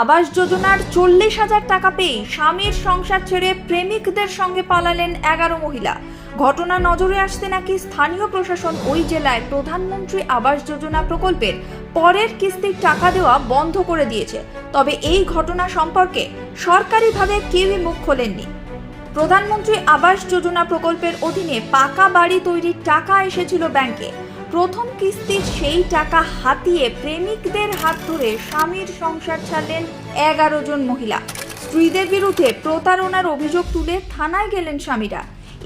আবাস যোজনার চল্লিশ হাজার টাকা পেয়ে স্বামীর সংসার ছেড়ে প্রেমিকদের সঙ্গে পালালেন এগারো মহিলা। ঘটনা নজরে আসতে নাকি স্থানীয় প্রশাসন ওই জেলায় প্রধানমন্ত্রী আবাস যোজনা প্রকল্পের পরের কিস্তির টাকা দেওয়া বন্ধ করে দিয়েছে। তবে এই ঘটনা সম্পর্কে সরকারিভাবে কেউই মুখ খোলেননি। প্রধানমন্ত্রী আবাস যোজনা প্রকল্পের অধীনে পাকা বাড়ি তৈরির টাকা এসেছিল ব্যাংকে। প্রথম কিস্তির সেই টাকা হাতিয়ে প্রেমিকদের হাত ধরে স্বামীর সংসার ছাড়লেন এগারো জন মহিলা। স্ত্রীদের বিরুদ্ধে প্রতারণার অভিযোগ তুলে থানায় গেলেন স্বামীরা।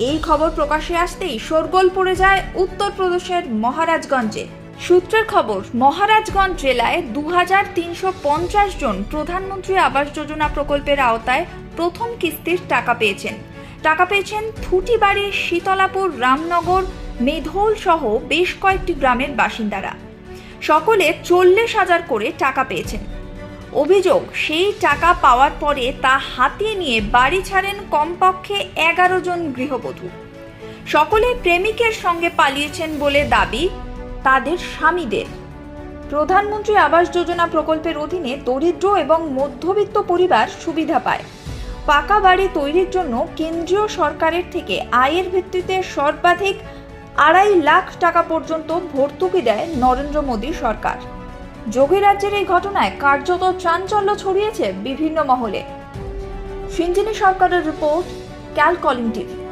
এই খবর প্রকাশে আসতেই শোরগোল পড়ে যায় উত্তরপ্রদেশের মহারাজগঞ্জে। সূত্রের খবর, মহারাজগঞ্জ জেলায় দু হাজার তিনশো পঞ্চাশ জন প্রধানমন্ত্রী আবাস যোজনা প্রকল্পের আওতায় প্রথম কিস্তির টাকা পেয়েছেন। টাকা পেয়েছেন থুটিবাড়ি, শীতলাপুর, রামনগর মেধোল সহ বেশ কয়েকটি গ্রামের বাসিন্দারা। সকলে চল্লিশ হাজার করে টাকা পেয়েছেন। অভিযোগ, সেই টাকা পাওয়ার পরে তা হাতিয়ে নিয়ে বাড়ি ছাড়েন কমপক্ষে এগারো জন গৃহবধূ। সকলে প্রেমিকের সঙ্গে পালিয়েছেন বলে দাবি তাদের স্বামীদের। প্রধানমন্ত্রী আবাস যোজনা প্রকল্পের অধীনে দরিদ্র এবং মধ্যবিত্ত পরিবার সুবিধা পায়। পাকা বাড়ি তৈরির জন্য কেন্দ্রীয় সরকারের থেকে আয়ের ভিত্তিতে সর্বাধিক আড়াই লাখ টাকা পর্যন্ত ভর্তুকি দেয় নরেন্দ্র মোদী সরকার। যোগী রাজ্যের এই ঘটনায় কার্যত চাঞ্চল্য ছড়িয়েছে বিভিন্ন মহলে। সিঞ্জিনী সরকারের রিপোর্ট, ক্যালকলিং টিভি।